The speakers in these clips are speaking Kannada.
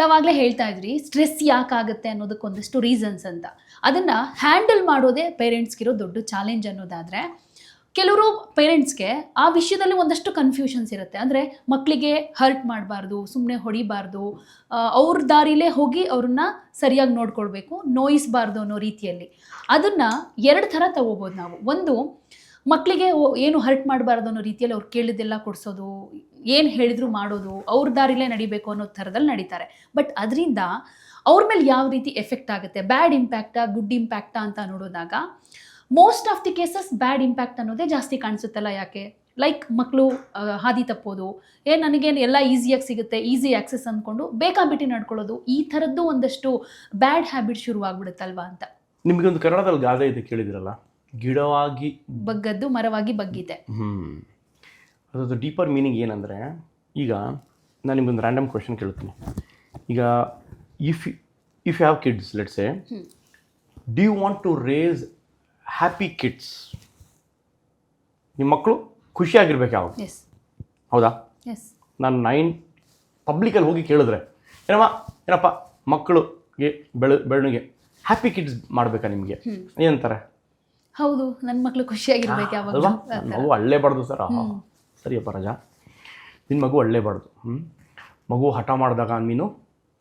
ತಾವಾಗಲೇ ಹೇಳ್ತಾ ಇದ್ರಿ ಸ್ಟ್ರೆಸ್ ಯಾಕಾಗುತ್ತೆ ಅನ್ನೋದಕ್ಕೆ ಒಂದಷ್ಟು ರೀಸನ್ಸ್ ಅಂತ. ಅದನ್ನು ಹ್ಯಾಂಡಲ್ ಮಾಡೋದೇ ಪೇರೆಂಟ್ಸ್ಗಿರೋ ದೊಡ್ಡ ಚಾಲೆಂಜ್ ಅನ್ನೋದಾದರೆ, ಕೆಲವರು ಪೇರೆಂಟ್ಸ್ಗೆ ಆ ವಿಷಯದಲ್ಲಿ ಒಂದಷ್ಟು ಕನ್ಫ್ಯೂಷನ್ಸ್ ಇರುತ್ತೆ. ಅಂದರೆ ಮಕ್ಕಳಿಗೆ ಹರ್ಟ್ ಮಾಡಬಾರ್ದು ಸುಮ್ಮನೆ ಹೊಡಿಬಾರ್ದು ಅವ್ರ ದಾರಿಲೇ ಹೋಗಿ ಅವ್ರನ್ನ ಸರಿಯಾಗಿ ನೋಡ್ಕೊಳ್ಬೇಕು, ನೋಯಿಸಬಾರ್ದು ಅನ್ನೋ ರೀತಿಯಲ್ಲಿ. ಅದನ್ನು ಎರಡು ಥರ ತಗೋಬೋದು ನಾವು. ಒಂದು ಮಕ್ಕಳಿಗೆ ಏನು ಹರ್ಟ್ ಮಾಡಬಾರ್ದು ಅನ್ನೋ ರೀತಿಯಲ್ಲಿ ಅವ್ರು ಕೇಳಿದ್ದೆಲ್ಲ ಕೊಡಿಸೋದು ಏನು ಹೇಳಿದ್ರು ಮಾಡೋದು ಅವ್ರ ದಾರಿಲೇ ನಡಿಬೇಕು ಅನ್ನೋ ಥರದಲ್ಲಿ ನಡೀತಾರೆ. ಬಟ್ ಅದರಿಂದ ಅವ್ರ ಮೇಲೆ ಯಾವ ರೀತಿ ಎಫೆಕ್ಟ್ ಆಗುತ್ತೆ? ಬ್ಯಾಡ್ ಇಂಪ್ಯಾಕ್ಟಾ ಗುಡ್ ಇಂಪ್ಯಾಕ್ಟಾ ಅಂತ ನೋಡಿದಾಗ most of the cases bad impact ಅನ್ನೋದೇ ಜಾಸ್ತಿ ಕಾಣಿಸುತ್ತಲ್ಲ ಯಾಕೆ? ಲೈಕ್ ಮಕ್ಕಳು ಹಾದಿ ತಪ್ಪೋದು ಏ ನನಗೇನು ಎಲ್ಲ ಈಸಿಯಾಗಿ ಸಿಗುತ್ತೆ ಈಸಿ ಆಕ್ಸೆಸ್ ಅಂದ್ಕೊಂಡು ಬೇಕಾಬಿಟ್ಟು ನಡ್ಕೊಳ್ಳೋದು ಈ ಥರದ್ದು ಒಂದಷ್ಟು ಬ್ಯಾಡ್ ಹ್ಯಾಬಿಟ್ ಶುರುವಾಗ್ಬಿಡುತ್ತಲ್ವಾ ಅಂತ. ನಿಮಗೆ ಒಂದು ಕನ್ನಡದಲ್ಲಿ ಗಾದೆ ಇದೆ ಕೇಳಿದಿರಲ್ಲ? ಗಿಡವಾಗಿ ಬಗ್ಗದ್ದು ಮರವಾಗಿ ಬಗ್ಗಿದೆ. ಅದ್ರದ್ದು ಡೀಪರ್ ಮೀನಿಂಗ್ ಏನಂದರೆ ಈಗ ನಾನು ನಿಮ್ಗೊಂದು ರ್ಯಾಂಡಮ್ ಕ್ವೆಶನ್ ಕೇಳ್ತೀನಿ. ಈಗ if if you have kids let's a. Do you want to raise happy kids ನಿಮ್ಮ ಮಕ್ಕಳು ಖುಷಿಯಾಗಿರ್ಬೇಕು ಯಾವಾಗ? ಹೌದಾ? ನಾನು ನೈನ್ ಪಬ್ಲಿಕಲ್ಲಿ ಹೋಗಿ ಕೇಳಿದ್ರೆ ಏನಮ್ಮ ಏನಪ್ಪ ಮಕ್ಕಳಿಗೆ ಬೆಳ ಬೆಳವಣಿಗೆ ಹ್ಯಾಪಿ ಕಿಡ್ಸ್ ಮಾಡಬೇಕಾ ನಿಮಗೆ. ಏನಂತಾರೆ? ಹೌದು ನನ್ನ ಮಕ್ಕಳು ಖುಷಿಯಾಗಿರ್ಬೇಕು ಯಾವಾಗ? ಅಲ್ವಾ? ಅಳ್ಳೇ ಅಳ್ಳೇಬಾರ್ದು ಸರ್ ಸರಿಯಪ್ಪ ರಜಾ. ನಿನ್ನ ಮಗು ಅಳ್ಳೇಬಾರ್ದು ಹ್ಞೂ ಮಗು ಹಠ ಮಾಡಿದಾಗ ನೀನು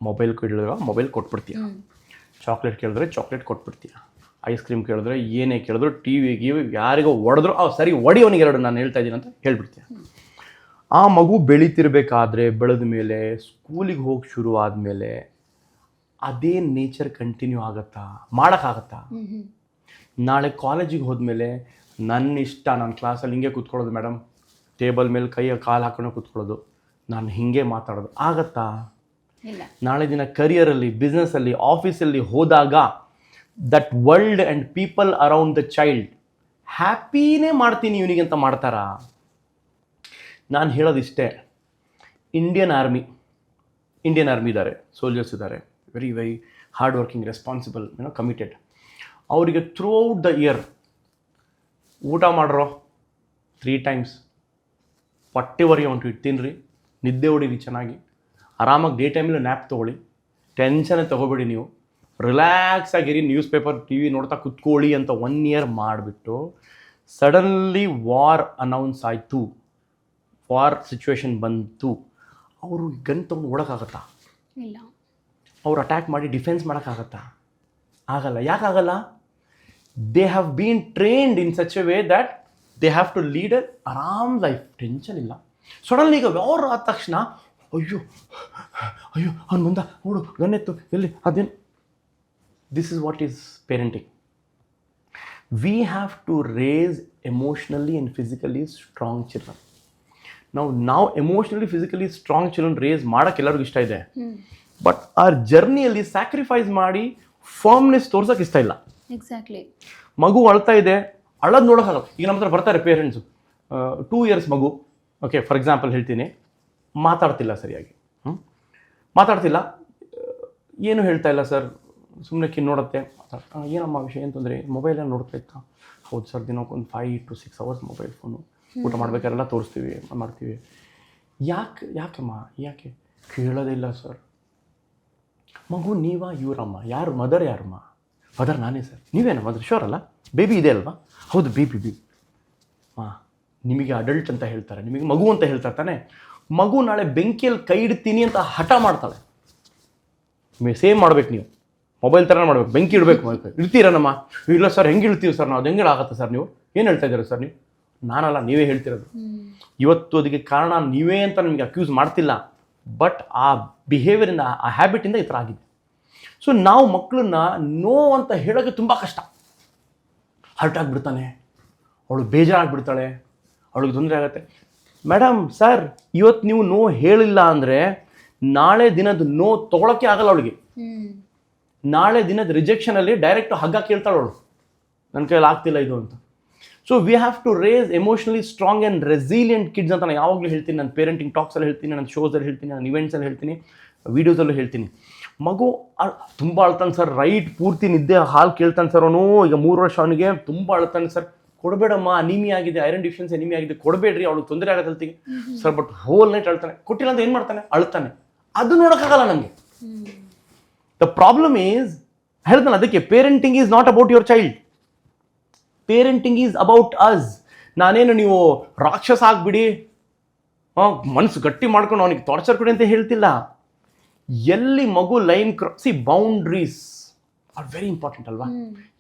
ಮೊಬೈಲ್ ಕೇಳಿದಾಗ ಮೊಬೈಲ್ ಕೊಟ್ಬಿಡ್ತೀಯ. ಚಾಕ್ಲೇಟ್ ಕೇಳಿದ್ರೆ ಚಾಕ್ಲೇಟ್ ಕೊಟ್ಬಿಡ್ತೀಯ. ಐಸ್ ಕ್ರೀಮ್ ಕೇಳಿದ್ರೆ ಏನೇ ಕೇಳಿದ್ರು ಟಿ ವಿ ಗಿವಿ ಯಾರಿಗೋ ಹೊಡೆದ್ರು ಅವ್ ಸರಿ ಒಡಿ ಅವನಿಗೆ ಎರಡು ನಾನು ಹೇಳ್ತಾ ಇದ್ದೀನಿ ಅಂತ ಹೇಳ್ಬಿಡ್ತೀಯ. ಆ ಮಗು ಬೆಳೀತಿರ್ಬೇಕಾದ್ರೆ ಬೆಳೆದ ಮೇಲೆ ಸ್ಕೂಲಿಗೆ ಹೋಗಿ ಶುರು ಆದಮೇಲೆ ಅದೇ ನೇಚರ್ ಕಂಟಿನ್ಯೂ ಆಗತ್ತಾ? ಮಾಡೋಕ್ಕಾಗತ್ತಾ? ನಾಳೆ ಕಾಲೇಜಿಗೆ ಹೋದ್ಮೇಲೆ ನನ್ನ ಇಷ್ಟ ನನ್ನ ಕ್ಲಾಸಲ್ಲಿ ಹಿಂಗೆ ಕೂತ್ಕೊಳ್ಳೋದು ಮೇಡಮ್ ಟೇಬಲ್ ಮೇಲೆ ಕೈಯ ಕಾಲು ಹಾಕೊಂಡು ಕೂತ್ಕೊಳ್ಳೋದು. ನಾನು ಹಿಂಗೆ ಮಾತಾಡೋದು. ಆಗತ್ತಾ? ನಾಳೆ ದಿನ ಕರಿಯರಲ್ಲಿ ಬಿಸ್ನೆಸ್ಸಲ್ಲಿ ಆಫೀಸಲ್ಲಿ ಹೋದಾಗ that world and people around the child ಹ್ಯಾಪಿನೇ ಮಾಡ್ತೀನಿ ಇವನಿಗೆ ಅಂತ ಮಾಡ್ತಾರಾ? ನಾನು ಹೇಳೋದಿಷ್ಟೇ ಇಂಡಿಯನ್ ಆರ್ಮಿ ಇಂಡಿಯನ್ ಆರ್ಮಿ ಇದ್ದಾರೆ ಸೋಲ್ಜರ್ಸ್ ಇದ್ದಾರೆ. Very very hard working responsible ಏನೋ ಕಮಿಟೆಡ್ ಅವರಿಗೆ ಥ್ರೂ ಔಟ್ ದ ಇಯರ್ ಊಟ ಮಾಡ್ರೋ ತ್ರೀ ಟೈಮ್ಸ್ ಹೊಟ್ಟೆವರೆಗೆ ಹೊಂಟು ತಿನ್ನಿರಿ ನಿದ್ದೆ ಹೊಡೀರಿ ಚೆನ್ನಾಗಿ. ಆರಾಮಾಗಿ ಡೇ ಟೈಮಲ್ಲಿ ನ್ಯಾಪ್ ತೊಗೊಳ್ಳಿ. ಟೆನ್ಷನ್ ತೊಗೋಬೇಡಿ ನೀವು. ರಿಲ್ಯಾಕ್ಸ್ ಆಗಿರಿ ನ್ಯೂಸ್ ಪೇಪರ್ ಟಿ ವಿ ನೋಡ್ತಾ ಕುತ್ಕೊಳ್ಳಿ ಅಂತ ಒನ್ ಇಯರ್ ಮಾಡಿಬಿಟ್ಟು ಸಡನ್ಲಿ ವಾರ್ ಅನೌನ್ಸ್ ಆಯಿತು. ವಾರ್ ಸಿಚುವೇಶನ್ ಬಂತು. ಅವರು ಗನ್ ತೊಗೊಂಡು ಓಡೋಕ್ಕಾಗತ್ತಾ? ಇಲ್ಲ. ಅವ್ರು ಅಟ್ಯಾಕ್ ಮಾಡಿ ಡಿಫೆನ್ಸ್ ಮಾಡೋಕ್ಕಾಗತ್ತಾ? ಆಗಲ್ಲ. ಯಾಕಾಗಲ್ಲ they have been trained in such a way that they have to lead a ಆರಾಮ್ ಲೈಫ್ ಟೆನ್ಷನ್ ಇಲ್ಲ ಸಡನ್ಲಿ ಈಗ ವ್ಯವಹಾರ ಆದ ತಕ್ಷಣ ಅಯ್ಯೋ ಅಯ್ಯೋ ಅವ್ನು ಮುಂದೆ ನೋಡು ಗನ್ನೆತ್ತು ಎಲ್ಲಿ ಅದೇನು? This is what is parenting we have to raise emotionally and physically strong children ನಾವು ನಾವು emotionally physically strong children raise ಮಾಡೋಕ್ಕೆ ಎಲ್ಲರಿಗೂ ಇಷ್ಟ ಇದೆ. ಬಟ್ ಆ ಜರ್ನಿಯಲ್ಲಿ ಸ್ಯಾಕ್ರಿಫೈಸ್ ಮಾಡಿ ಫರ್ಮ್ನೆಸ್ ತೋರ್ಸೋಕೆ ಇಷ್ಟ ಇಲ್ಲ. ಎಕ್ಸಾಕ್ಟ್ಲಿ ಮಗು ಅಳ್ತಾ ಇದೆ ಅಳೋದು ನೋಡೋಕ್ಕಾಗಲ್ಲ ಈಗ ನಮ್ಮ ಹತ್ರ ಬರ್ತಾರೆ ಪೇರೆಂಟ್ಸು ಟೂ ಇಯರ್ಸ್ ಮಗು. ಓಕೆ ಫಾರ್ ಎಕ್ಸಾಂಪಲ್ ಹೇಳ್ತೀನಿ. ಮಾತಾಡ್ತಿಲ್ಲ ಸರಿಯಾಗಿ. ಹ್ಞೂ ಮಾತಾಡ್ತಿಲ್ಲ. ಏನು ಹೇಳ್ತಾ ಇಲ್ಲ ಸರ್ ಸುಮ್ಮನೆ ಕಿನ್ ನೋಡುತ್ತೆ. ಏನಮ್ಮ ವಿಷಯ? ಅಂತಂದರೆ ಮೊಬೈಲಲ್ಲಿ ನೋಡ್ತಾ ಇತ್ತ ಹೌದು ಸರ್ ದಿನಕ್ಕೊಂದು five to six hours mobile phone ಊಟ ಮಾಡ್ಬೇಕಾರೆಲ್ಲ ತೋರಿಸ್ತೀವಿ ಮಾಡ್ತೀವಿ. ಯಾಕೆ ಯಾಕಮ್ಮ? ಯಾಕೆ? ಕೇಳೋದಿಲ್ಲ ಸರ್ ಮಗು ನೀವಾ ಇವರಮ್ಮ? ಯಾರು? ಮದರ್ ಯಾರಮ್ಮ? ಮದರ್ ನಾನೇ ಸರ್ ನೀವೇನ ಮದರ್ ಶೋರ್ ಅಲ್ಲ? ಬೇಬಿ ಇದೆ ಅಲ್ವಾ? ಹೌದು ಬಿ ಬಿ ಬಿ. ಹಾಂ ನಿಮಗೆ ಅಡಲ್ಟ್ ಅಂತ ಹೇಳ್ತಾರೆ ನಿಮಗೆ ಮಗು ಅಂತ ಹೇಳ್ತಾರೆ ತಾನೆ. ಮಗು ನಾಳೆ ಬೆಂಕಿಯಲ್ಲಿ ಕೈ ಇಡ್ತೀನಿ ಅಂತ ಹಠ ಮಾಡ್ತಾಳೆ. ಸೇಮ್ ಮಾಡ್ಬೇಕು ನೀವು. ಮೊಬೈಲ್ ಥರ ಮಾಡ್ಬೇಕು ಬೆಂಕಿ ಇಡಬೇಕು ಇಡ್ತೀರನಮ್ಮ ಇಲ್ಲ ಸರ್ ಹೆಂಗೆ ಇಡ್ತೀವಿ ಸರ್ ನಾವು? ಅದು ಹೆಂಗೆ ಆಗುತ್ತೆ ಸರ್ ನೀವು? ಏನು ಹೇಳ್ತಾ ಇದ್ದೀರಾ ಸರ್ ನೀವು? ನಾನಲ್ಲ ನೀವೇ ಹೇಳ್ತಿರೋದು. ಇವತ್ತು ಅದಕ್ಕೆ ಕಾರಣ ನೀವೇ ಅಂತ ನಿಮಗೆ ಅಕ್ಯೂಸ್ ಮಾಡ್ತಿಲ್ಲ. ಬಟ್ ಆ ಬಿಹೇವಿಯರಿಂದ ಆ ಹ್ಯಾಬಿಟಿಂದ ಈ ಥರ ಆಗಿದೆ. ಸೊ ನಾವು ಮಕ್ಕಳನ್ನ ನೋ ಅಂತ ಹೇಳೋಕ್ಕೆ ತುಂಬ ಕಷ್ಟ. ಹರ್ಟ್ ಆಗಿಬಿಡ್ತಾನೆ ಅವಳು ಬೇಜಾರಾಗ್ಬಿಡ್ತಾಳೆ. ಅವಳಿಗೆ ತೊಂದರೆ ಆಗುತ್ತೆ. ಮೇಡಮ್ ಸರ್ ಇವತ್ತು ನೀವು ನೋ ಹೇಳಿಲ್ಲ ಅಂದರೆ ನಾಳೆ ದಿನದ ನೋ ತೊಗೊಳಕ್ಕೆ ಆಗಲ್ಲ ಅವಳಿಗೆ. ನಾಳೆ ದಿನದ ರಿಜೆಕ್ಷನಲ್ಲಿ ಡೈರೆಕ್ಟ್ ಹಗ್ಗ ಕೇಳ್ತಾಳೆ ಅವಳು. ನನ್ನ ಕೈಯಲ್ಲಿ ಆಗ್ತಿಲ್ಲ ಇದು ಅಂತ. So we have to raise emotionally strong and resilient kids ಅಂತ ನಾನು ಯಾವಾಗಲೂ ಹೇಳ್ತೀನಿ. ನನ್ನ ಪೇರೆಂಟಿಂಗ್ ಟಾಕ್ಸಲ್ಲಿ ಹೇಳ್ತೀನಿ ನನ್ನ ಶೋಸಲ್ಲಿ ಹೇಳ್ತೀನಿ ನನ್ನ ಇವೆಂಟ್ಸಲ್ಲಿ ಹೇಳ್ತೀನಿ ವೀಡಿಯೋಸಲ್ಲೂ ಹೇಳ್ತೀನಿ. ಮಗು ತುಂಬ ಅಳ್ತಾನೆ ಸರ್. ರೈಟ್ ಪೂರ್ತಿ ನಿದ್ದೆ ಹಾಲು ಕೇಳ್ತಾನೆ ಸರ್ ಅವನು. ಈಗ ಮೂರು ವರ್ಷ ಅವನಿಗೆ ತುಂಬ ಅಳ್ತಾನೆ ಸರ್. ಕೊಡಬೇಡಮ್ಮ ಅನಿಮಿ ಆಗಿದೆ ಐರನ್ ಡಿಫಿಷನ್ಸಿ ಅನಿಮಿ ಆಗಿದೆ ಕೊಡಬೇಡ್ರಿ ಅವಳು ತೊಂದರೆ ಆಗತ್ತೆ ಹೇಳ್ತೀನಿ ಸರ್ ಬಟ್ ಹೋಲ್ ನೈಟ್ ಅಳ್ತಾನೆ. ಕೊಟ್ಟಿಲ್ಲ ಅಂತ ಏನು ಮಾಡ್ತಾನೆ? ಅಳ್ತಾನೆ. ಅದು ನೋಡೋಕ್ಕಾಗಲ್ಲ ನನಗೆ ದ ಪ್ರಾಬ್ಲಮ್ ಈಸ್ ಹೇಳ್ತಾನೆ ಅದಕ್ಕೆ parenting is not about your child parenting is about us ನಾನೇನು ನೀವು ರಾಕ್ಷಸ ಆಗ್ಬಿಡಿ? ಮನಸ್ಸು ಗಟ್ಟಿ ಮಾಡ್ಕೊಂಡು ಅವನಿಗೆ ಟಾರ್ಚರ್ ಕೊಡಿ ಅಂತ ಹೇಳ್ತಿಲ್ಲ. ಎಲ್ಲಿ ಮಗು line see boundaries are very important ಅಲ್ವಾ?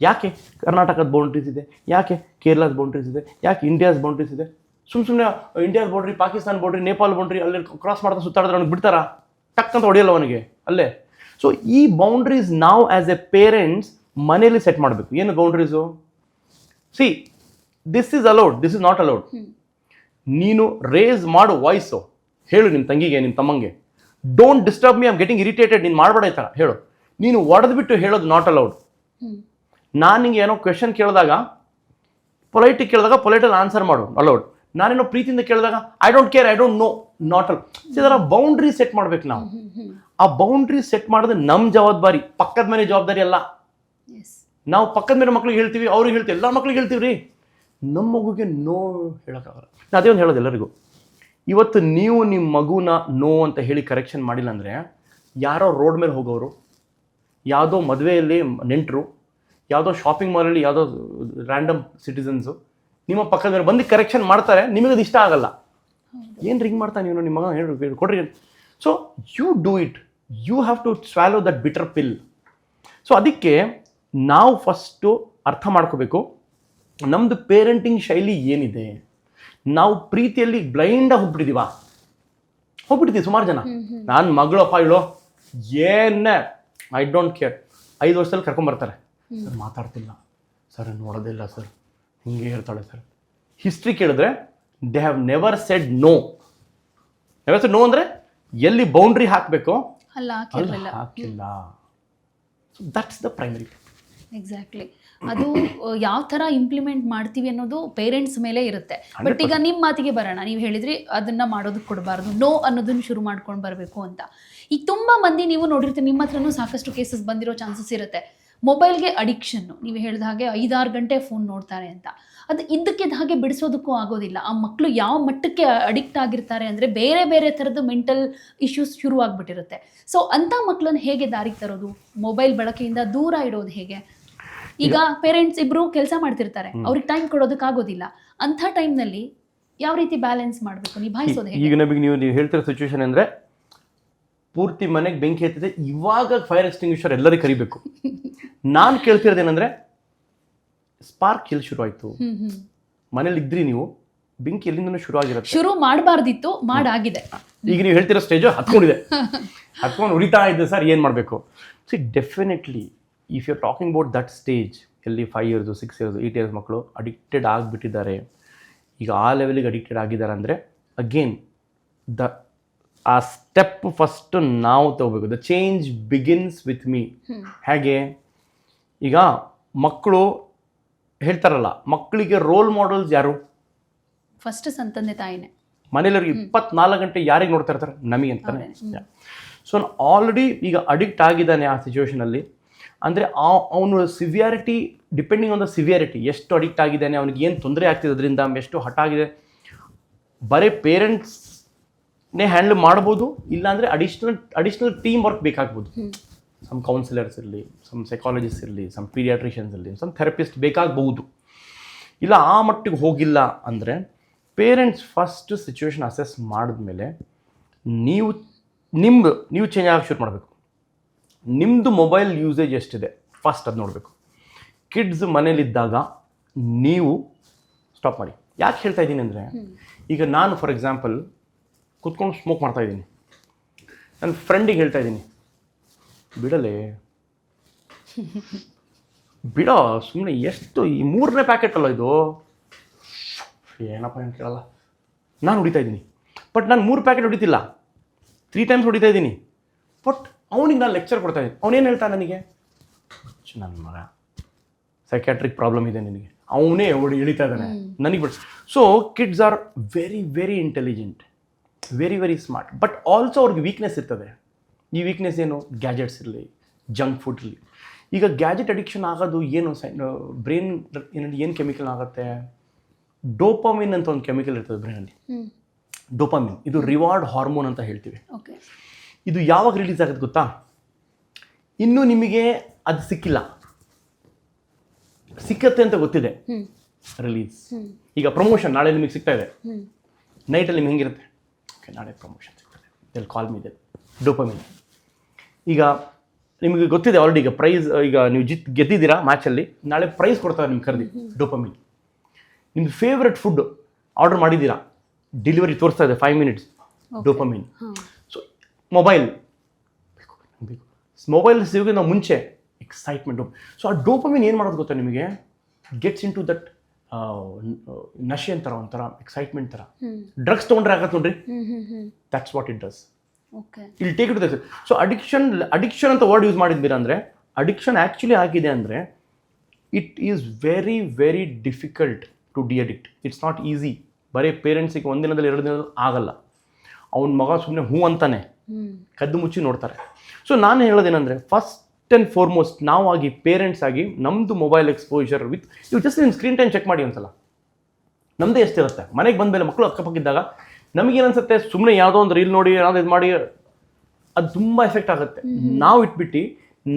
ಯಾಕೆ ಕರ್ನಾಟಕದ ಬೌಂಡ್ರೀಸ್ ಇದೆ? ಯಾಕೆ ಕೇರಳದ ಬೌಂಡ್ರೀಸ್ ಇದೆ? ಯಾಕೆ ಇಂಡಿಯಾಸ್ ಬೌಂಡ್ರೀಸ್ ಇದೆ? ಸುಮ್ ಸುಮ್ಮನೆ ಇಂಡಿಯಾದ boundary Pakistan boundary Nepal boundary ಅಲ್ಲಿ ಕ್ರಾಸ್ ಮಾಡ್ತಾ ಸುತ್ತಾಡಿದ್ರೆ ಅವ್ನಿಗೆ ಬಿಡ್ತಾರಾ? ಟಕ್ ಅಂತ ಹೊಡೆಯಲ್ಲ ಅವನಿಗೆ ಅಲ್ಲೇ. ಸೊ ಈ ಬೌಂಡ್ರೀಸ್ ನಾವು ಆ್ಯಸ್ ಎ ಪೇರೆಂಟ್ಸ್ ಮನೇಲಿ ಸೆಟ್ ಮಾಡಬೇಕು. ಏನು boundaries see this is allowed this is not allowed ನೀನು ರೇಸ್ ಮಾಡು ವಾಯ್ಸು ಹೇಳು ನಿಮ್ಮ ತಂಗಿಗೆ ನಿಮ್ಮ ತಮ್ಮಂಗೆ. Don't disturb me am getting irritated ನೀನು ಮಾಡಬೇಡ ಈ ಥರ ಹೇಳು. ನೀನು ಒಡೆದ್ಬಿಟ್ಟು ಹೇಳೋದು ನಾಟ್ ಅಲೌಡ್ ನಾನು ನಿಂಗೆ ಏನೋ ಕ್ವೆಶನ್ ಕೇಳಿದಾಗ ಪೊಲೈಟಿಗೆ ಕೇಳಿದಾಗ ಪೊಲೈಟಲ್ಲಿ ಆನ್ಸರ್ ಮಾಡು ಅಲೌಡ್ ನಾನೇನೋ ಪ್ರೀತಿಯಿಂದ ಕೇಳಿದಾಗ I don't care I don't know not all ಇದರ ಬೌಂಡ್ರಿ ಸೆಟ್ ಮಾಡ್ಬೇಕು ನಾವು. ಆ ಬೌಂಡ್ರಿ ಸೆಟ್ ಮಾಡೋದು ನಮ್ಮ ಜವಾಬ್ದಾರಿ ಪಕ್ಕದ ಮನೆ ಜವಾಬ್ದಾರಿ ಅಲ್ಲ. ನಾವು ಪಕ್ಕದ ಮೇಲೆ ಮಕ್ಳಿಗೆ ಹೇಳ್ತೀವಿ ಅವ್ರಿಗೆ ಹೇಳ್ತೀವಿ ಎಲ್ಲ ಮಕ್ಳಿಗೆ ಹೇಳ್ತೀವಿ ರೀ ನಮ್ಮ ಮಗುಗೆ ನೋ ಹೇಳೋಕ್ಕಾಗಲ್ಲ. ಅದೇ ಒಂದು ಹೇಳೋದು ಎಲ್ಲರಿಗೂ. ಇವತ್ತು ನೀವು ನಿಮ್ಮ ಮಗುನ ನೋ ಅಂತ ಹೇಳಿ ಕರೆಕ್ಷನ್ ಮಾಡಿಲ್ಲ ಅಂದರೆ ಯಾರೋ ರೋಡ್ ಮೇಲೆ ಹೋಗೋರು ಯಾವುದೋ ಮದುವೆಯಲ್ಲಿ ನೆಂಟರು ಯಾವುದೋ ಶಾಪಿಂಗ್ ಮಾಲಲ್ಲಿ ಯಾವುದೋ ರ್ಯಾಂಡಮ್ ಸಿಟಿಸನ್ಸು ನಿಮ್ಮ ಪಕ್ಕದ ಮೇಲೆ ಬಂದು ಕರೆಕ್ಷನ್ ಮಾಡ್ತಾರೆ ನಿಮಗದು ಇಷ್ಟ ಆಗಲ್ಲ. ಏನು ರಿಂಗ್ ಮಾಡ್ತಾನೆ ನೀವು ನಿಮ್ಮ ಮಗ ಹೇಳಿ ಕೊಡ್ರಿ so you do it you have to swallow that bitter pill so ಅದಕ್ಕೆ ನಾವು ಫಸ್ಟು ಅರ್ಥ ಮಾಡ್ಕೋಬೇಕು ನಮ್ಮದು ಪೇರೆಂಟಿಂಗ್ ಶೈಲಿ ಏನಿದೆ? ನಾವು ಪ್ರೀತಿಯಲ್ಲಿ ಬ್ಲೈಂಡಾಗಿ ಹೋಗ್ಬಿಟ್ಟಿದೀವ. ಹೋಗ್ಬಿಟ್ಟಿದ್ದೀವಿ ಸುಮಾರು ಜನ. ನಾನು ಮಗಳಪ್ಪ ಇಳು ಏನೇ ಐ ಡೋಂಟ್ ಕೇರ್ ಐದು ವರ್ಷದಲ್ಲಿ ಕರ್ಕೊಂಬರ್ತಾರೆ ಸರ್ ಮಾತಾಡ್ತಿಲ್ಲ. ಸರ್ ನೋಡೋದಿಲ್ಲ ಸರ್. ಹಿಂಗೆ ಇರ್ತಾಳೆ ಸರ್. ಹಿಸ್ಟ್ರಿ ಕೇಳಿದ್ರೆ they have never said no never said no ಅಂದರೆ ಎಲ್ಲಿ ಬೌಂಡ್ರಿ ಹಾಕಬೇಕು ಹಾಕಿಲ್ಲ. ದಟ್ಸ್ ದ ಪ್ರೈಮರಿ ಎಕ್ಸಾಕ್ಟ್ಲಿ ಅದು ಯಾವ ಥರ ಇಂಪ್ಲಿಮೆಂಟ್ ಮಾಡ್ತೀವಿ ಅನ್ನೋದು ಪೇರೆಂಟ್ಸ್ ಮೇಲೆ ಇರುತ್ತೆ. ಬಟ್ ಈಗ ನಿಮ್ಮ ಮಾತಿಗೆ ಬರೋಣ. ನೀವು ಹೇಳಿದ್ರಿ ಅದನ್ನು ಮಾಡೋದಕ್ಕೆ ಕೊಡಬಾರ್ದು. ನೋ ಅನ್ನೋದನ್ನು ಶುರು ಮಾಡ್ಕೊಂಡು ಬರಬೇಕು ಅಂತ. ಈಗ ತುಂಬ ಮಂದಿ ನೀವು ನೋಡಿರ್ತೀರಿ ನಿಮ್ಮ ಹತ್ರನೂ ಸಾಕಷ್ಟು ಕೇಸಸ್ ಬಂದಿರೋ ಚಾನ್ಸಸ್ ಇರುತ್ತೆ. ಮೊಬೈಲ್ಗೆ ಅಡಿಕ್ಷನ್ನು ನೀವು ಹೇಳಿದ ಹಾಗೆ ಐದಾರು ಗಂಟೆ ಫೋನ್ ನೋಡ್ತಾರೆ ಅಂತ. ಅದು ಇದ್ದಕ್ಕಿದ್ದ ಹಾಗೆ ಬಿಡಿಸೋದಕ್ಕೂ ಆಗೋದಿಲ್ಲ. ಆ ಮಕ್ಕಳು ಯಾವ ಮಟ್ಟಕ್ಕೆ ಅಡಿಕ್ಟ್ ಆಗಿರ್ತಾರೆ ಅಂದರೆ ಬೇರೆ ಬೇರೆ ಥರದ ಮೆಂಟಲ್ ಇಶ್ಯೂಸ್ ಶುರುವಾಗ್ಬಿಟ್ಟಿರುತ್ತೆ. ಸೊ ಅಂಥ ಮಕ್ಕಳನ್ನ ಹೇಗೆ ದಾರಿಗೆ ತರೋದು? ಮೊಬೈಲ್ ಬಳಕೆಯಿಂದ ದೂರ ಇಡೋದು ಹೇಗೆ? ಈಗ ಪೇರೆಂಟ್ಸ್ ಇಬ್ರು ಕೆಲಸ ಮಾಡ್ತಿರ್ತಾರೆ. ಅವ್ರಿಗೆ ಟೈಮ್ ಕೊಡೋದಕ್ಕೆ ಕೊಡೋದಕ್ಕಾಗೋದಿಲ್ಲ. ಅಂಥ ಟೈಮ್ನಲ್ಲಿ ಯಾವ ರೀತಿ ಬ್ಯಾಲೆನ್ಸ್ ಮಾಡಬೇಕು? ನಿಭಾಯಿಸೋದು ಈಗ ನಮಗೆ ನೀವು ನೀವು ಹೇಳ್ತಿರೋ ಸಿಚುವೇಶನ್ ಅಂದರೆ ಪೂರ್ತಿ ಮನೆಗೆ ಬೆಂಕಿ ಹತ್ತಿದೆ ಇವಾಗ ಫೈರ್ ಎಕ್ಸ್ಟಿಂಗ್ವಿಷರ್ ಎಲ್ಲರಿಗೂ ಕರಿಬೇಕು. ನಾನು ಕೇಳ್ತಿರೋದೇನೆಂದರೆ ಸ್ಪಾರ್ಕ್ ಎಲ್ಲಿ ಶುರು ಆಯಿತು ಮನೇಲಿ ಇದ್ರಿ ನೀವು ಬೆಂಕಿ ಎಲ್ಲಿಂದ ಶುರು ಆಗಿರುತ್ತೆ ಶುರು ಮಾಡಬಾರ್ದಿತ್ತು ಮಾಡಾಗಿದೆ. ಈಗ ನೀವು ಹೇಳ್ತಿರೋ ಸ್ಟೇಜು ಹತ್ಕೊಂಡಿದೆ. ಹತ್ಕೊಂಡು ಉಳಿತಾ ಇದೆ ಸರ್ ಏನು ಮಾಡಬೇಕು? See definitely if you talking about that stage ಎಲ್ಲಿ five years six years eight years ಮಕ್ಕಳು ಅಡಿಕ್ಟೆಡ್ ಆಗಿಬಿಟ್ಟಿದ್ದಾರೆ ಈಗ ಆ ಲೆವೆಲಿಗೆ ಅಡಿಕ್ಟೆಡ್ ಆಗಿದ್ದಾರೆ ಅಂದರೆ again the a step first ನಾವು ತಗೋಬೇಕು. The change begins with me. ಹೇಗೆ? ಈಗ ಮಕ್ಕಳು ಹೇಳ್ತಾರಲ್ಲ ಮಕ್ಕಳಿಗೆ ರೋಲ್ ಮಾಡೆಲ್ಸ್ ಯಾರು? ಫಸ್ಟ್ ಸಂತಂದೆ ತಾಯಿನೇ. ಮನೇಲಿ ಇಪ್ಪತ್ನಾಲ್ಕು ಗಂಟೆ ಯಾರಿಗೆ ನೋಡ್ತಾ ಇರ್ತಾರೆ? ನಮಗೆ ಅಂತಾನೆ. ಸೊ ಆಲ್ರೆಡಿ ಈಗ ಅಡಿಕ್ಟ್ ಆಗಿದ್ದಾನೆ ಆ ಸಿಚುವೇಶನಲ್ಲಿ ಅಂದರೆ ಆ ಅವನು severity depending on the severity ಎಷ್ಟು ಅಡಿಕ್ಟ್ ಆಗಿದ್ದಾನೆ ಅವನಿಗೆ ಏನು ತೊಂದರೆ ಆಗ್ತಿದೆ ಅದರಿಂದ ಎಷ್ಟು ಹಠ ಆಗಿದೆ ಬರೀ ಪೇರೆಂಟ್ಸ್ನೇ ಹ್ಯಾಂಡಲ್ ಮಾಡ್ಬೋದು ಇಲ್ಲಾಂದರೆ ಅಡಿಷ್ನಲ್ ಅಡಿಷ್ನಲ್ ಟೀಮ್ ವರ್ಕ್ ಬೇಕಾಗ್ಬೋದು. ಸಮ್ ಕೌನ್ಸಿಲರ್ಸ್ ಇರಲಿ ಸಮ್ ಸೈಕಾಲಜಿಸ್ಟ್ ಇರಲಿ ಸಮ್ ಪೀಡಿಯಾಟ್ರಿಷಿಯನ್ಸ್ ಇರಲಿ ಸಮ್ ಥೆರಪಿಸ್ಟ್ ಬೇಕಾಗಬಹುದು. ಇಲ್ಲ ಆ ಮಟ್ಟಿಗೆ ಹೋಗಿಲ್ಲ ಅಂದರೆ ಪೇರೆಂಟ್ಸ್ ಫಸ್ಟ್ ಸಿಚುವೇಶನ್ ಅಸೆಸ್ ಮಾಡಿದ್ಮೇಲೆ ನೀವು ನಿಮ್ಮದು ನೀವು ಚೇಂಜ್ ಆಗಕ್ಕೆ ಶುರು ಮಾಡಬೇಕು. ನಿಮ್ಮದು ಮೊಬೈಲ್ ಯೂಸೇಜ್ ಎಷ್ಟಿದೆ? ಫಸ್ಟ್ ಅದು ನೋಡಬೇಕು. ಕಿಡ್ಸ್ ಮನೇಲಿದ್ದಾಗ ನೀವು ಸ್ಟಾಪ್ ಮಾಡಿ. ಯಾಕೆ ಹೇಳ್ತಾ ಇದ್ದೀನಿ ಅಂದರೆ ಈಗ ನಾನು ಫಾರ್ ಎಕ್ಸಾಂಪಲ್ ಕೂತ್ಕೊಂಡು ಸ್ಮೋಕ್ ಮಾಡ್ತಾ ಇದ್ದೀನಿ. ನನ್ನ ಫ್ರೆಂಡಿಗೆ ಹೇಳ್ತಾ ಇದ್ದೀನಿ ಬಿಡಲೇ ಬಿಡೋ ಸುಮ್ಮನೆ ಎಷ್ಟು ಈ ಮೂರನೇ ಪ್ಯಾಕೆಟ್ ಅಲ್ಲ ಇದು? ಏನಪ್ಪ ಏನು ಕೇಳಲ್ಲ ನಾನು ಹೊಡಿತಾ ಇದ್ದೀನಿ. ಬಟ್ ನಾನು ಮೂರು ಪ್ಯಾಕೆಟ್ ಹೊಡಿತಿಲ್ಲ. ತ್ರೀ ಟೈಮ್ಸ್ ಹೊಡಿತಾ ಇದ್ದೀನಿ. ಬಟ್ ಅವನಿಗೆ ನಾನು ಲೆಕ್ಚರ್ ಕೊಡ್ತಾ ಇದ್ದೀನಿ ಅವನೇನು ಹೇಳ್ತಾನೆ ನನಗೆ? ನನ್ನ ಮಗ. ಸೈಕ್ಯಾಟ್ರಿಕ್ ಪ್ರಾಬ್ಲಮ್ ಇದೆ ನಿನಗೆ. ಅವನೇ ಓಡಿ ಇಳಿತಾ ಇದ್ದಾನೆ. ನನಗೆ ಬಿಡ್ಸ್. So kids are very very intelligent very very smart but also ಅವ್ರಿಗೆ ವೀಕ್ನೆಸ್ ಇರ್ತದೆ. ಈ ವೀಕ್ನೆಸ್ ಏನು? ಗ್ಯಾಜೆಟ್ಸ್ ಇರಲಿ ಜಂಕ್ ಫುಡ್ ಇರಲಿ. ಈಗ ಗ್ಯಾಜೆಟ್ ಅಡಿಕ್ಷನ್ ಆಗೋದು ಏನು? ಸೈ ಬ್ರೈನ್ ಏನಂದ್ರೆ ಏನು ಕೆಮಿಕಲ್ ಆಗುತ್ತೆ? ಡೋಪಮಿನ್ ಅಂತ ಒಂದು ಕೆಮಿಕಲ್ ಇರ್ತದೆ ಬ್ರೈನಲ್ಲಿ ಡೋಪಾಮಿನ್ ಡೋಪಮಿನ್ ಇದು ರಿವಾರ್ಡ್ ಹಾರ್ಮೋನ್ ಅಂತ ಹೇಳ್ತೀವಿ. ಓಕೆ ಇದು ಯಾವಾಗ ರಿಲೀಸ್ ಆಗುತ್ತೆ ಗೊತ್ತಾ? ಇನ್ನೂ ನಿಮಗೆ ಅದು ಸಿಕ್ಕಿಲ್ಲ. ಸಿಕ್ಕತ್ತೆ ಅಂತ ಗೊತ್ತಿದೆ. ರಿಲೀಸ್ ಈಗ ಪ್ರಮೋಷನ್ ನಾಳೆ ನಿಮಗೆ ಸಿಗ್ತಾ ಇದೆ. ನೈಟಲ್ಲಿ ನಿಮ್ಗೆ ಹೆಂಗಿರುತ್ತೆ? ಓಕೆ ನಾಳೆ ಪ್ರಮೋಷನ್ ಸಿಗ್ತದೆ ಇದೆಲ್ಲ ಕಾಲ್ ಮೀ ಇದೆ ಡೋಪಮಿನ್ ಈಗ ನಿಮಗೆ ಗೊತ್ತಿದೆ ಆಲ್ರೆಡಿ ಈಗ ಪ್ರೈಸ್ ಈಗ ನೀವು ಜಿತ್ ಗೆದ್ದಿದ್ದೀರಾ ಮ್ಯಾಚಲ್ಲಿ ನಾಳೆ ಪ್ರೈಸ್ ಕೊಡ್ತಾರೆ ನಿಮ್ಗೆ ಕರೆದಿ ಡೋಪಮಿನ್ ನಿಮ್ದು ಫೇವ್ರೆಟ್ ಫುಡ್ ಆರ್ಡರ್ ಮಾಡಿದ್ದೀರಾ? ಡೆಲಿವರಿ ತೋರಿಸ್ತಾ ಇದೆ ಫೈವ್ ಮಿನಿಟ್ಸ್ ಡೋಪಮಿನ್ ಮೊಬೈಲ್ ಬೇಕು ಮೊಬೈಲ್ ಸಿಗೋಕ್ಕಿಂತ ಮುಂಚೆ. ಎಕ್ಸೈಟ್ಮೆಂಟು ಸೊ ಆ ಡೋಪಮಿನ್ ಏನು ಮಾಡೋದು ಗೊತ್ತಾ ನಿಮಗೆ? ಗೆಟ್ಸ್ ಇನ್ ಟು ದಟ್ ನಶೆ ಅಂತಾರ ಒಂಥರ ಎಕ್ಸೈಟ್ಮೆಂಟ್ ಥರ ಡ್ರಗ್ಸ್ ತೊಗೊಂಡ್ರೆ ಆಗತ್ತೆ ನೋಡ್ರಿ. That's what it does okay ಇಲ್ಲಿ take it so addiction addiction ಅಂತ ವರ್ಡ್ ಯೂಸ್ ಮಾಡಿದ್ವಿ ಅಂದರೆ ಅಡಿಕ್ಷನ್ ಆ್ಯಕ್ಚುಲಿ ಆಗಿದೆ ಅಂದರೆ it is very very difficult to de-addict it's not easy ಬರೀ ಪೇರೆಂಟ್ಸಿಗೆ ಒಂದಿನದಲ್ಲಿ ಎರಡು ದಿನದಲ್ಲಿ ಆಗಲ್ಲ. ಅವನ ಮಗ ಸುಮ್ಮನೆ ಹೂ ಅಂತಾನೆ. ಕದ್ದು ಮುಚ್ಚಿ ನೋಡ್ತಾರೆ. ಸೊ ನಾನು ಹೇಳೋದೇನೆಂದರೆ ಫಸ್ಟ್ ಆ್ಯಂಡ್ ಫಾರ್ಮೋಸ್ಟ್ ನಾವಾಗಿ ಆಗಿ ಪೇರೆಂಟ್ಸ್ ಆಗಿ ನಮ್ಮದು mobile exposure with you just ನಿಮ್ಮ ಸ್ಕ್ರೀನ್ ಟೈಮ್ ಚೆಕ್ ಮಾಡಿ ಒಂದ್ಸಲ. ನಮ್ಮದೇ ಎಷ್ಟಿರುತ್ತೆ ಮನೆಗೆ ಬಂದ ಮೇಲೆ ಮಕ್ಕಳು ಅಕ್ಕಪಕ್ಕಿದ್ದಾಗ ನಮಗೇನು ಅನ್ಸುತ್ತೆ ಸುಮ್ಮನೆ ಯಾವುದೋ ಒಂದು ರೀಲ್ ನೋಡಿ ಯಾವುದೋ ಇದು ಮಾಡಿ ಅದು ತುಂಬ ಎಫೆಕ್ಟ್ ಆಗುತ್ತೆ. ನಾವು ಇಟ್ಬಿಟ್ಟು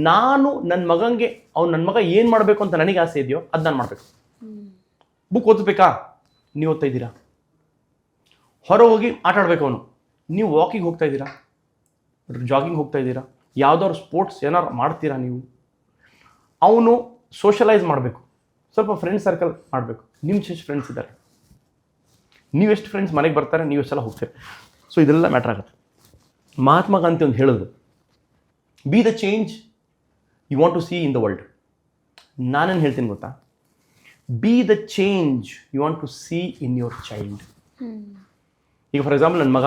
ನಾನು ನನ್ನ ಮಗಂಗೆ ಅವ್ನು ನನ್ನ ಮಗ ಏನು ಮಾಡಬೇಕು ಅಂತ ನನಗೆ ಆಸೆ ಇದೆಯೋ ಅದು ನಾನು ಮಾಡಬೇಕು. ಬುಕ್ ಓದಬೇಕಾ? ನೀವು ಓದ್ತಾ ಇದ್ದೀರಾ? ಹೊರ ಹೋಗಿ ಆಟ ಆಡ್ಬೇಕು ಅವನು. ನೀವು ವಾಕಿಂಗ್ ಹೋಗ್ತಾ ಇದ್ದೀರಾ? ಜಾಗಿಂಗ್ ಹೋಗ್ತಾ ಇದ್ದೀರಾ? ಯಾವುದಾದ್ರು ಸ್ಪೋರ್ಟ್ಸ್ ಏನಾರು ಮಾಡ್ತೀರಾ ನೀವು? ಅವನು ಸೋಷಲೈಸ್ ಮಾಡಬೇಕು. ಸ್ವಲ್ಪ ಫ್ರೆಂಡ್ ಸರ್ಕಲ್ ಮಾಡಬೇಕು. ನಿಮ್ಮ ಎಷ್ಟು ಫ್ರೆಂಡ್ಸ್ ಇದ್ದಾರೆ. ನೀವೆಷ್ಟು ಫ್ರೆಂಡ್ಸ್ ಮನೆಗೆ ಬರ್ತಾರೆ ನೀವು ಎಷ್ಟೆಲ್ಲ ಹೋಗ್ತೀರಿ? ಸೊ ಇದೆಲ್ಲ ಮ್ಯಾಟ್ರ್ ಆಗುತ್ತೆ. ಮಹಾತ್ಮ ಗಾಂಧಿ ಒಂದು ಹೇಳಿದ್ರು be the change you want to see in the world ನಾನೇನು ಹೇಳ್ತೀನಿ ಗೊತ್ತಾ? Be the change you want to see in your child ಈಗ ಫಾರ್ ಎಕ್ಸಾಂಪಲ್ ನನ್ನ ಮಗ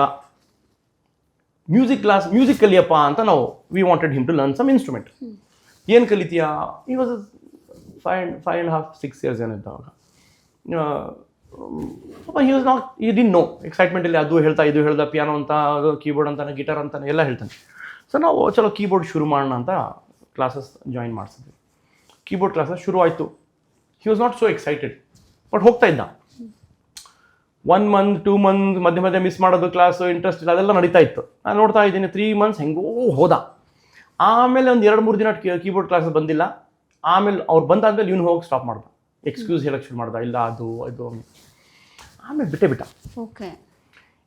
ಮ್ಯೂಸಿಕ್ ಕ್ಲಾಸ್ ಮ್ಯೂಸಿಕ್ ಕಲಿಯಪ್ಪ ಅಂತ ನಾವು we wanted him to learn some instrument ಏನು ಕಲಿತೀಯಾ? He was five and five and half six years ಏನಿದ್ದ ಅವಾಗ ಹಿ ವಾಸ್ ನಾಟ್ ಈ ಡಿನ್ ನೋ ಎಕ್ಸೈಟ್ಮೆಂಟಲ್ಲಿ ಅದು ಹೇಳ್ತಾ ಇದು ಹೇಳ್ದ ಪಿಯಾನೋ ಅಂತ ಅದು ಕೀಬೋರ್ಡ್ ಅಂತಾನೆ ಗಿಟಾರ್ ಅಂತಾನೆ ಎಲ್ಲ ಹೇಳ್ತಾನೆ. ಸೊ ನಾವು ಚಲೋ ಕೀಬೋರ್ಡ್ ಶುರು ಮಾಡೋಣ ಅಂತ ಕ್ಲಾಸಸ್ ಜಾಯಿನ್ ಮಾಡಿಸಿದ್ವಿ. ಕೀಬೋರ್ಡ್ ಕ್ಲಾಸಸ್ ಶುರು ಆಯಿತು. He was not so excited but ಹೋಗ್ತಾ ಇದ್ದ. ಒನ್ ಮಂತ್ ಟೂ ಮಂತ್ ಮಧ್ಯೆ ಮಧ್ಯೆ ಮಿಸ್ ಮಾಡೋದು ಕ್ಲಾಸು ಇಂಟ್ರೆಸ್ಟ್ ಇಲ್ಲ ಅದೆಲ್ಲ ನಡೀತಾ ಇತ್ತು. ನಾನು ನೋಡ್ತಾ ಇದ್ದೀನಿ ತ್ರೀ ಮಂತ್ಸ್ ಹೆಂಗೋ ಹೋದ. ಆಮೇಲೆ ಒಂದು ಎರಡು ಮೂರು ದಿನ ಕೀಬೋರ್ಡ್ ಕ್ಲಾಸ್ ಬಂದಿಲ್ಲ. ಆಮೇಲೆ ಅವ್ರು ಬಂದಾದ್ಮೇಲೆ ಇವ್ನು ಹೋಗಿ ಸ್ಟಾಪ್ ಮಾಡ್ದ. ಎಕ್ಸ್ಕ್ಯೂಸ್ ಹೇಳಕ್ಕೆ ಶುರು ಮಾಡ್ದ. ಇಲ್ಲ ಅದು ಅದು ಆಮೇಲೆ ಬಿಟ್ಟೆ ಬಿಟ್ಟ. ಓಕೆ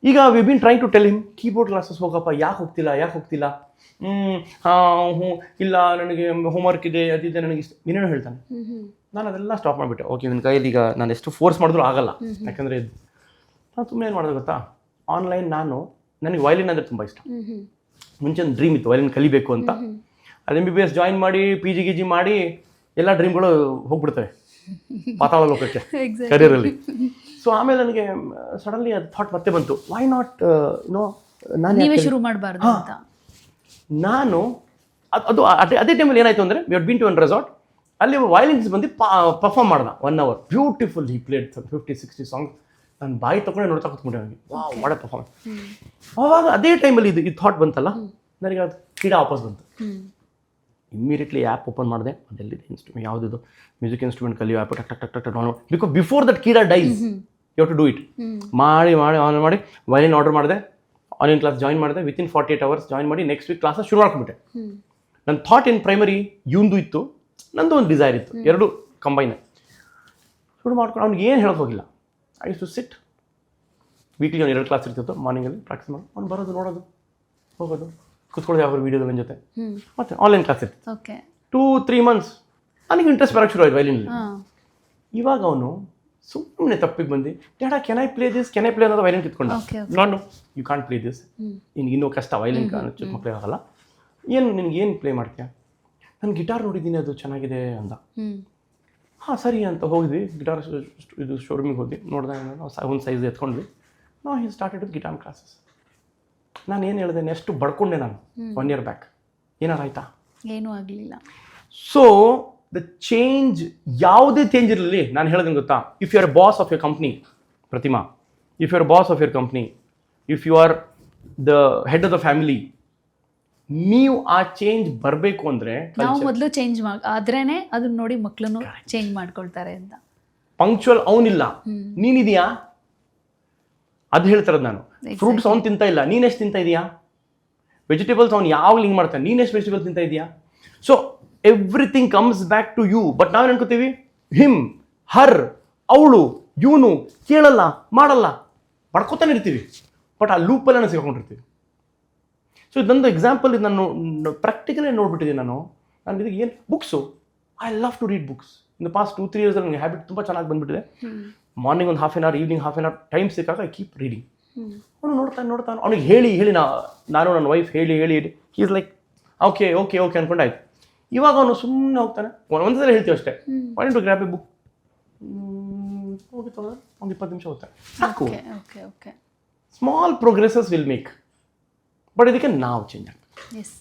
ಈಗ we been trying to tell him keyboard classes ಹೋಗಪ್ಪ ಯಾಕೆ ಹೋಗ್ತಿಲ್ಲ ಯಾಕೆ ಹೋಗ್ತಿಲ್ಲ? ಹ್ಞೂ ಹಾಂ ಹ್ಞೂ ಇಲ್ಲ ನನಗೆ ಹೋಮ್ವರ್ಕ್ ಇದೆ ಅದಿದೆ ನನಗೆ ಇಷ್ಟ. ಏನೇನು ಹೇಳ್ತಾನೆ? ನಾನು ಅದೆಲ್ಲ ಸ್ಟಾಪ್ ಮಾಡಿಬಿಟ್ಟೆ. ಓಕೆ ನನ್ನ ಕೈಯಲ್ಲಿ ಈಗ ನಾನು ಎಷ್ಟು ಫೋರ್ಸ್ ಮಾಡಿದ್ರು ಆಗಲ್ಲ. ಯಾಕಂದರೆ ನಾನು ಸುಮ್ಮನೆ ಏನು ಮಾಡೋದು ಗೊತ್ತಾ? ಆನ್ಲೈನ್ ನಾನು ನನಗೆ ವಯಲಿನ್ ಅಂದರೆ ತುಂಬ ಇಷ್ಟ. ಮುಂಚೆ ಒಂದು ಡ್ರೀಮ್ ಇತ್ತು ವಯಲಿನ್ ಕಲಿಬೇಕು ಅಂತ. ಅದು M B B S join ಮಾಡಿ ಪಿ ಜಿ ಗಿ ಜಿ ಮಾಡಿ ಎಲ್ಲ ಡ್ರೀಮ್ಗಳು ಹೋಗ್ಬಿಡ್ತವೆ ಪಾತಾಳ ಲೋಕಕ್ಕೆ ಕರಿಯರಲ್ಲಿ ಸೊ ಆಮೇಲೆ ನನಗೆ ಸಡನ್ಲಿ ಅದು ಥಾಟ್ ಮತ್ತೆ ಬಂತು. ವೈ ನಾಟ್ ನೋ ನಾನು ಶುರು ಮಾಡಬಾರ್ದು ಅಂತ. ನಾನು ಅದು ಅದೇ ಅದೇ ಟೈಮಲ್ಲಿ ಏನಾಯ್ತು ಅಂದರೆ we been to one resort ಅಲ್ಲಿ ವಯಲಿನ್ಸ್ ಬಂದು ಪರ್ಫಾರ್ಮ್ ಮಾಡ್ದ. One hour beautiful he played fifty sixty songs ನಾನು ಬಾಯಿ ತಗೊಂಡೆ ನೋಡ್ತಾ ಕೂತ್ಕೊಂಡೆ ನನಗೆ ವಾವ್ ವಾಡ ಪರ್ಫಾರ್ಮೆನ್ಸ್ ಅವಾಗ ಅದೇ ಟೈಮಲ್ಲಿ ಇದು ಇದು ಥಾಟ್ ಬಂತಲ್ಲ? ನನಗೆ ಅದು ಕ್ರೀಡಾ ವಾಪಸ್ ಬಂತು. ಇಮ್ಮಿಡಿಯೇಟ್ಲಿ ಆ್ಯಪ್ ಓಪನ್ ಮಾಡಿದೆ. ಅದೆಲ್ಲಿದೆ ಇನ್ಸ್ಟ್ರೂಮೆಂಟ್ ಯಾವುದಿದು? ಮ್ಯೂಸಿಕ್ ಇನ್ಸ್ಟ್ರೂಮೆಂಟ್ ಕಲಿಯೋ ಆ್ಯಪ್ ಟಕ್ ಟಕ್ ಟಕ್ ಟಕ್ download because before that ಕೀಡಾ dies you to do it ಮಾಡಿ ಮಾಡಿ ಆನ್ ಮಾಡಿ ವೈಲಿನ್ ಆರ್ಡರ್ ಮಾಡಿದೆ. ಆನ್ಲೈನ್ ಕ್ಲಾಸ್ ಜಾಯಿನ್ ಮಾಡಿದೆ. Within forty eight hours join ಮಾಡಿ ನೆಕ್ಸ್ಟ್ ವೀಕ್ ಕ್ಲಾಸಸ್ ಶುರು ಮಾಡ್ಕೊಂಡ್ಬಿಟ್ಟೆ. ನನ್ನ ಥಾಟ್ ಇನ್ ಪ್ರೈಮರಿ ಇವಂದು ಇತ್ತು. ನಂದು ಒಂದು ಡಿಸೈರ್ ಇತ್ತು. ಎರಡು ಕಂಬೈನ್ ಶುರು ಮಾಡ್ಕೊಂಡು ಅವ್ನಿಗೆ ಏನು ಹೇಳೋಕೆ ಹೋಗಿಲ್ಲ. ಐ ಟು ಸಿಟ್ ವೀಕ್ಲಿ ಒಂದು ಎರಡು ಕ್ಲಾಸ್ ಇರ್ತಿತ್ತು ಮಾರ್ನಿಂಗಲ್ಲಿ ಪ್ರಾಕ್ಟೀಸ್ ಮಾಡಿ. ಅವ್ನು ಬರೋದು ನೋಡೋದು ಹೋಗೋದು ಕುತ್ಕೊಳ್ಳೋದು ಯಾವ ವೀಡಿಯೋದ ನನ್ನ ಜೊತೆ. ಮತ್ತೆ ಆನ್ಲೈನ್ ಕ್ಲಾಸ್ ಇತ್ತು ಓಕೆ ಟೂ ತ್ರೀ ಮಂತ್ಸ್ ನನಗೆ ಇಂಟ್ರೆಸ್ಟ್ ಬರೋಕ್ಕೆ ಶುರು ಆಯ್ತು ವೈಲಿನಲ್ಲಿ ಇವಾಗ ಅವನು ಸುಮ್ಮನೆ ತಪ್ಪಿಗೆ ಬಂದು dad can I play this can I play ಅನ್ನೋದು ವೈಲಿನ್ ಕಿತ್ಕೊಂಡ. ನಾನು ಯು ಕಾಂಟ್ ಪ್ಲೇ ದಿಸ್ ನಿನ್ಗೆ ಇನ್ನೂ ಕಷ್ಟ ವೈಲಿನ್ ಚಿಕ್ಕ ಮಕ್ಕಳಿಗೆ ಆಗಲ್ಲ. ಏನು ನಿನಗೆ ಏನು ಪ್ಲೇ ಮಾಡ್ತೀಯಾ? ನಾನು ಗಿಟಾರ್ ನೋಡಿದ್ದೀನಿ ಅದು ಚೆನ್ನಾಗಿದೆ ಅಂದ. ಹಾಂ ಸರಿ ಅಂತ ಹೋಗಿದ್ವಿ. ಗಿಟಾರ್ ಇದು ಶೋರೂಮಿಗೆ ಹೋದ್ವಿ. ನೋಡಿದಾಗ ನಾವು ಒಂದು ಸೈಜ್ ಎತ್ಕೊಂಡ್ವಿ. ನಾವು he started with guitar classes ನಾನು ಏನು ಹೇಳಿದೆ ನೆಕ್ಸ್ಟ್ ಬಡ್ಕೊಂಡೆ ನಾನು ಒನ್ ಇಯರ್ ಬ್ಯಾಕ್ ಏನಾರು ಆಯ್ತಾ? ಏನೂ ಆಗಲಿಲ್ಲ. ಸೊ ದ ಚೇಂಜ್ ಯಾವುದೇ ಚೇಂಜ್ ಇರಲಿ ನಾನು ಹೇಳಿದಂಗೆ ಗೊತ್ತಾ? If you are boss of your company Pratima if you are boss of your company if you are the head of the family ನೀವು ಆ ಚೇಂಜ್ ಬರಬೇಕು ಅಂದರೆ ನಾವು ಮೊದಲು ಚೇಂಜ್ ಮಾಡ್ ಆದ್ರೇನೆ ಅದನ್ನ ನೋಡಿ ಮಕ್ಕಳನ್ನು ಚೇಂಜ್ ಮಾಡ್ಕೊಳ್ತಾರೆ ಅಂತ. ಪಂಕ್ಚುವಲ್ ಅವನಿಲ್ಲ. ನೀನಿದೆಯಾ? ಅದು ಹೇಳ್ತಾರದು ನಾನು. ಫ್ರೂಟ್ಸ್ ಅವ್ನು ತಿಂತಾ ಇಲ್ಲ. ನೀನೆಷ್ಟು ತಿಂತಾ ಇದೀಯಾ? ವೆಜಿಟೇಬಲ್ಸ್ ಅವ್ನು ಯಾವಾಗ ಹಿಂಗೆ ಮಾಡ್ತಾನೆ. ನೀನೆಷ್ಟು ವೆಜಿಟೇಬಲ್ಸ್ ತಿಂತ ಇದೆಯಾ? So everything comes back to you but ನಾವೇನು ಅನ್ಕೋತೀವಿ? ಹಿಮ್ ಹರ್ ಅವಳು ಇವನು ಕೇಳಲ್ಲ ಮಾಡಲ್ಲ. ಪಡ್ಕೋತಾನೆ ಇರ್ತೀವಿ. ಬಟ್ ಆ ಲೂಪಲ್ಲೇ ನಾವು ಸಿಗಾಕೊಂಡಿರ್ತೀವಿ ಸೊ ಇದೊಂದು ಎಕ್ಸಾಂಪಲ್ ಇದು ನಾನು ಪ್ರಾಕ್ಟಿಕಲೇ ನೋಡ್ಬಿಟ್ಟಿದ್ದೀನಿ ನಾನು. ನಾನು ಇದಕ್ಕೆ ಏನು? Books I love to read books in the past two three years ನನಗೆ ಹ್ಯಾಬಿಟ್ ತುಂಬ ಚೆನ್ನಾಗಿ ಬಂದ್ಬಿಟ್ಟಿದೆ. ಮಾರ್ನಿಂಗ್ ಒಂದು half an hour evening half an hour time ಸಿಕ್ಕಾಗ ಐ ಕೀಪ್ ರೀಡಿಂಗ್ ಅವನು ನೋಡ್ತಾನೆ ನೋಡ್ತಾನೆ. ಅವ್ನಿಗೆ ಹೇಳಿ ಹೇಳಿ ನಾ ನಾನು ನನ್ನ ವೈಫ್ ಹೇಳಿ ಹೇಳಿ is like okay okay okay ಅನ್ಕೊಂಡಾಯ್ತು ಇವಾಗ ಅವನು ಸುಮ್ಮನೆ ಹೋಗ್ತಾನೆ. ಒಂದ್ಸಲ ಹೇಳ್ತೀವಿ ಅಷ್ಟೇ. Want to grab a book ಹೋಗಿ ಒಂದು ಇಪ್ಪತ್ತು ನಿಮಿಷ ಹೋಗ್ತಾನೆ. ಸಾಕು. Okay okay okay small progresses will make but ಇದಕ್ಕೆ ನಾವು ಚೇಂಜ್ ಆಗ್ತೀವಿ ಎಸ್